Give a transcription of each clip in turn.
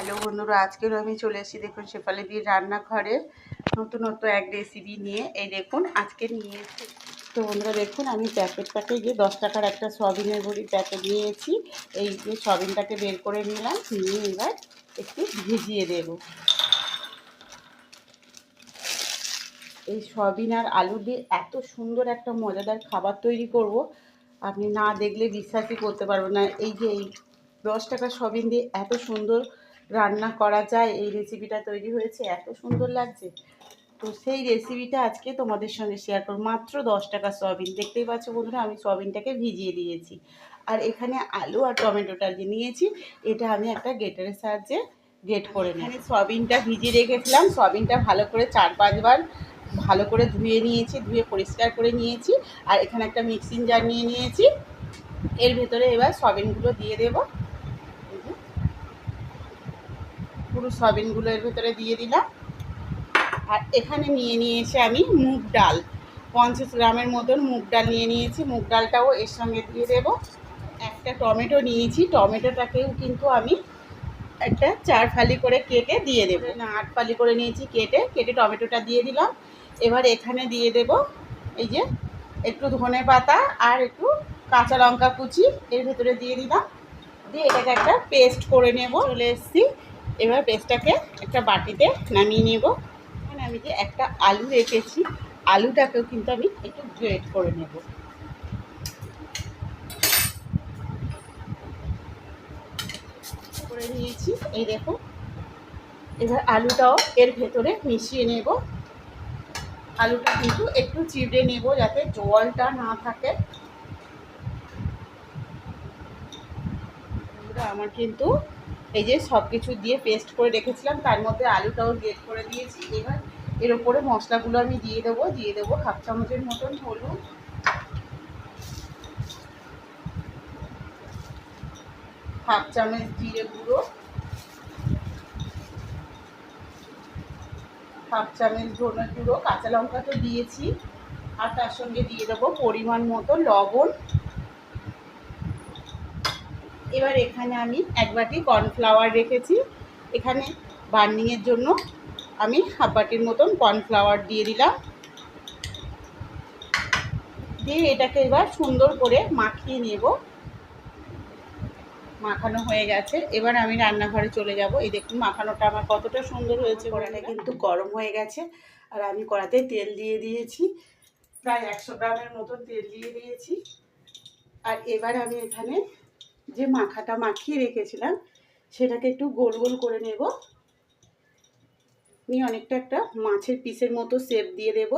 Hello বন্ধুরা আজকের আমি চলে এসেছি দেখুন শেফালি দিয়ে রান্নাঘরে নতুন নতুন এক রেসিপি নিয়ে। এই দেখুন, আজকে নিয়ে তো বন্ধুরা, দেখুন, আমি প্যাকেট প্যাকে গিয়ে দশ টাকার একটা সয়াবিনের বড়ির প্যাকেট নিয়েছি। এই যে সয়াবিনটাকে বের করে নিলাম, নিয়ে এবার একটু ভিজিয়ে দেবো। এই সয়াবিন আর আলু দিয়ে এত সুন্দর একটা মজাদার খাবার তৈরি করব। আপনি না দেখলে বিশ্বাসই করতে পারবেন না। এই যে এই দশ টাকা সয়াবিন দিয়ে এত সুন্দর রান্না করা যায়, এই রেসিপিটা তৈরি হয়েছে, এত সুন্দর লাগছে। তো সেই রেসিপিটা আজকে তোমাদের সঙ্গে শেয়ার করব। মাত্র দশ টাকা সয়াবিন। দেখতেই পাচ্ছ বন্ধুরা, আমি সয়াবিনটাকে ভিজিয়ে দিয়েছি। আর এখানে আলু আর টমেটোটা যে নিয়েছি, এটা আমি একটা গেটারের সাহায্যে গেট করে নিই এখানে সয়াবিনটা ভিজিয়ে রেখেছিলাম। সয়াবিনটা ভালো করে চার পাঁচবার ভালো করে ধুয়ে নিয়েছি, ধুয়ে পরিষ্কার করে নিয়েছি। আর এখানে একটা মিক্সিং জার নিয়ে নিয়েছি। এর ভেতরে এবার সয়াবিনগুলো দিয়ে দেব এই যে। পুরো সয়াবিনগুলো এর ভেতরে দিয়ে দিলাম। আর এখানে নিয়ে নিয়েছি আমি মুগ ডাল। পঞ্চাশ গ্রামের মতন মুগ ডাল নিয়ে নিয়েছি। মুগ ডালটাও এর সঙ্গে দিয়ে দেব। একটা টমেটো নিয়েছি। টমেটোটাকেও কিন্তু আমি একটা চার ফালি করে কেটে দিয়ে দেবো। না, আট ফালি করে নিয়েছি কেটে। কেটে টমেটোটা দিয়ে দিলাম। এবার এখানে দিয়ে দেব এই যে একটু ধনে পাতা আর একটু কাঁচা লঙ্কা কুচি। এর ভেতরে দিয়ে দিলাম। দিয়ে এটাকে একটা পেস্ট করে নেব। চলে এসেছি এবার পেস্টটাকে একটা বাটিতে নামিয়ে নেব। এখানে আমি যে একটা আলু রেখেছি, আলুটাকেও কিন্তু আমি একটু গ্রেট করে নেব। করে নিয়েছি। এই দেখো, এবার আলুটাও এর ভেতরে মিশিয়ে নেব। আলুটা কিন্তু একটু চিড়ে নেব যাতে জলটা না থাকে। আমার কিন্তু এই যে সব কিছু দিয়ে পেস্ট করে রেখেছিলাম, তার মধ্যে আলুটাও গেট করে দিয়েছি। এবার এর ওপরে মশলাগুলো আমি দিয়ে দেবো দিয়ে দেবো হাফ চামচের মতন হলুদ। হাফ চামচ জিরে গুঁড়ো। হাফ চামচ ধনে গুঁড়ো, কাঁচা লঙ্কা তো দিয়েছি। আর তার সঙ্গে দিয়ে দেবো পরিমাণ মতো লবণ। এবার এখানে আমি এক বাটি কর্নফ্লাওয়ার রেখেছি। এখানে বার্নিংয়ের জন্য আমি হাফ বাটির মতন কর্নফ্লাওয়ার দিয়ে দিলাম। দিয়ে এটাকে এবার সুন্দর করে মাখিয়ে নেব। মাখানো হয়ে গেছে। এবার আমি রান্নাঘরে চলে যাব। এই দেখুন, মাখানোটা আমার কতটা সুন্দর হয়েছে কড়াটা কিন্তু গরম হয়ে গেছে। আর আমি কড়াতে তেল দিয়ে দিয়েছি। প্রায় একশো গ্রামের মতন তেল দিয়ে দিয়েছি। আর এবার আমি এখানে যে মাখাটা মাখিয়ে রেখেছিলাম, সেটাকে একটু গোল গোল করে নেব। নিয়ে অনেকটা একটা মাছের পিসের মতো শেপ দিয়ে দেব।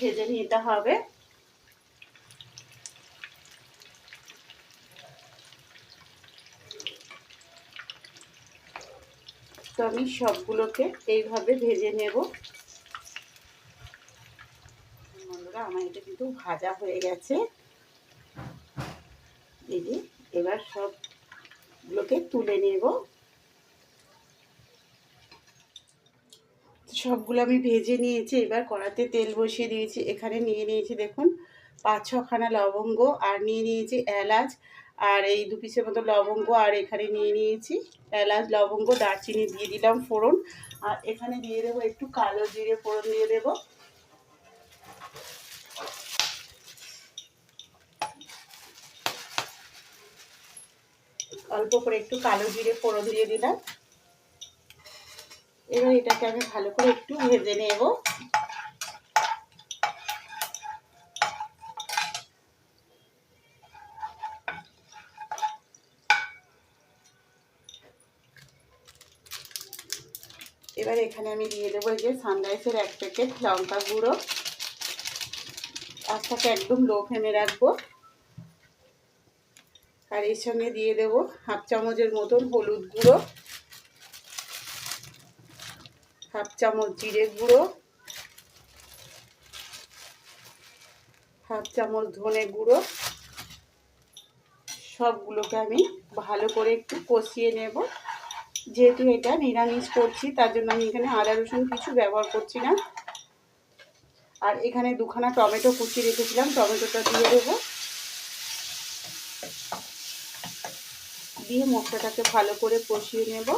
ভেজে নিতে হবে। তো আমি সবগুলোকে এইভাবে ভেজে নেব। বন্ধুরা, আমার এটা কিন্তু ভাজা হয়ে গেছে। যে, এবার সবগুলোকে তুলে নেব। সবগুলো আমি ভেজে নিয়েছি, এবার কড়াতে তেল বসিয়ে দিয়েছি। এখানে নিয়ে নিয়েছি, দেখুন, পাঁচ ছখানা লবঙ্গ আর নিয়ে নিয়েছি এলাচ আর এই দু পিসের মতো লবঙ্গ আর এখানে নিয়ে নিয়েছি। এলাচ, লবঙ্গ, দারচিনি দিয়ে দিলাম ফোড়ন। আর এখানে দিয়ে দেবো একটু কালো জিরে ফোড়ন দিয়ে দেবো। অল্প করে একটু কালো জিরে ফোড়ন দিয়ে দিলাম। এবার এটাকে আমি ভালো করে একটু ভেজে নেব। এবার এখানে আমি দিয়ে দেবো এই যে সানরাইসের এক প্যাকেট লঙ্কা গুঁড়ো। আস্তাকে একদম লো ফ্লেমে রাখব। আর এর সঙ্গে দিয়ে দেবো হাফ চামচের মতন হলুদ গুঁড়ো। হাফ চামচ জিরে গুঁড়ো। হাফ চামচ ধনে গুঁড়ো। সবগুলোকে আমি ভালো করে একটু কষিয়ে নেব। যেহেতু এটা নিরামিষ করছি, তার জন্য আমি এখানে আদা রসুন কিছু ব্যবহার করছি না। আর এখানে দুখানা টমেটো কুচি রেখেছিলাম, টমেটোটা দিয়ে দেবো। দিয়ে মশলাটাকে ভালো করে কষিয়ে নেব।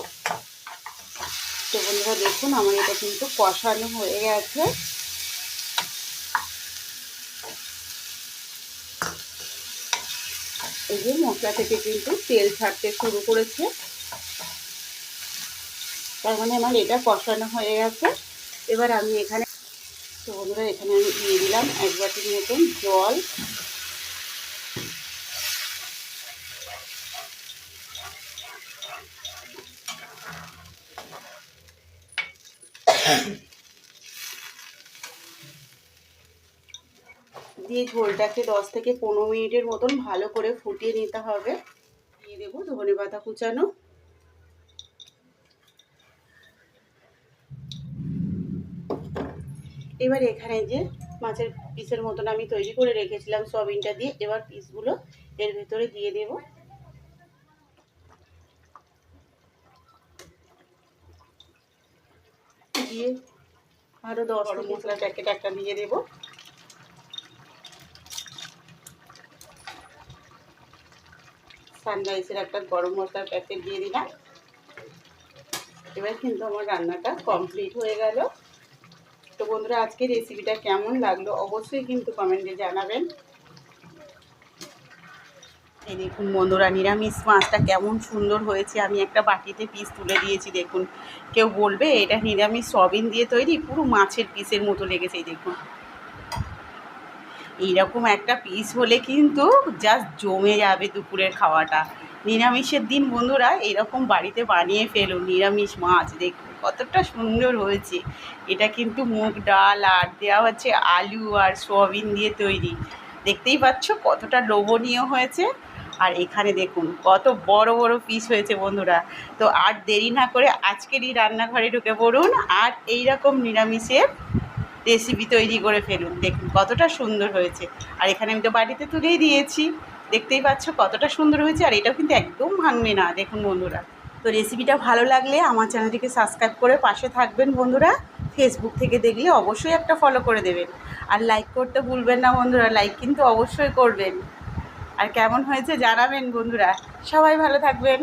তো বন্ধুরা, দেখুন আমার এটা কিন্তু কষানো হয়ে গেছে। এই যে মশলা থেকে কিন্তু তেল ছাড়তে শুরু করেছে। তার মানে আমার এটা কষানো হয়ে গেছে। এবার আমি এখানে তো বন্ধুরা, এখানে আমি দিয়ে দিলাম এক বাটির মতন জল। দিয়ে ঝোলটাকে দশ থেকে পনেরো মিনিটের মতন ভালো করে ফুটিয়ে নিতে হবে। দিয়ে দেবো ধনে পাতা কুচানো। এবার এখানে যে মাছের পিসের মতন আমি তৈরি করে রেখেছিলাম সয়াবিনটা দিয়ে। এবার পিসগুলো এর ভেতরে দিয়ে দেব। দিয়ে আরও দশ মশলা। প্যাকেট একটা দিয়ে দেবো। সানরাইসের একটা গরম মশলার প্যাকেট দিয়ে দিলাম। এবার কিন্তু আমার রান্নাটা কমপ্লিট হয়ে গেল। তো বন্ধুরা আজকে রেসিপিটা কেমন লাগল অবশ্যই কিন্তু কমেন্টে জানাবেন। এই দেখুন বন্ধুরা, নিরামিষ মাছটা কেমন সুন্দর হয়েছে। আমি একটা বাটিতে পিস তুলে দিয়েছি, দেখুন। কেউ বলবে, এটা নিরামিষ সবিন দিয়ে তৈরি? পুরো মাছের পিসের মতো লেগেছে দেখুন। এইরকম একটা পিস হলে কিন্তু জাস্ট জমে যাবে দুপুরের খাওয়াটা। নিরামিষের দিন বন্ধুরা এরকম বাড়িতে বানিয়ে ফেলুন নিরামিষ মাছ, দেখুন কতটা সুন্দর হয়েছে। এটা কিন্তু মুগ ডাল আর দেওয়া হচ্ছে আলু আর সোয়াবিন দিয়ে তৈরি। দেখতেই পাচ্ছ কতটা লোভনীয় হয়েছে। আর এখানে দেখুন কত বড় বড় পিস হয়েছে বন্ধুরা। তো আর দেরি না করে আজকেরই রান্নাঘরে ঢুকে পড়ুন আর এই রকম নিরামিষের রেসিপি তৈরি করে ফেলুন। দেখুন কতটা সুন্দর হয়েছে। আর এখানে আমি তো বাড়িতে তুলেই দিয়েছি। দেখতেই পাচ্ছ কতটা সুন্দর হয়েছে, আর এটাও কিন্তু একদম ভাঙবে না, দেখুন বন্ধুরা। তো রেসিপিটা ভালো লাগলে আমার চ্যানেলটিকে সাবস্ক্রাইব করে পাশে থাকবেন বন্ধুরা। ফেসবুক থেকে দেখলে অবশ্যই একটা ফলো করে দেবেন। আর লাইক করতে ভুলবেন না বন্ধুরা লাইক কিন্তু অবশ্যই করবেন। আর কেমন হয়েছে জানাবেন বন্ধুরা। সবাই ভালো থাকবেন।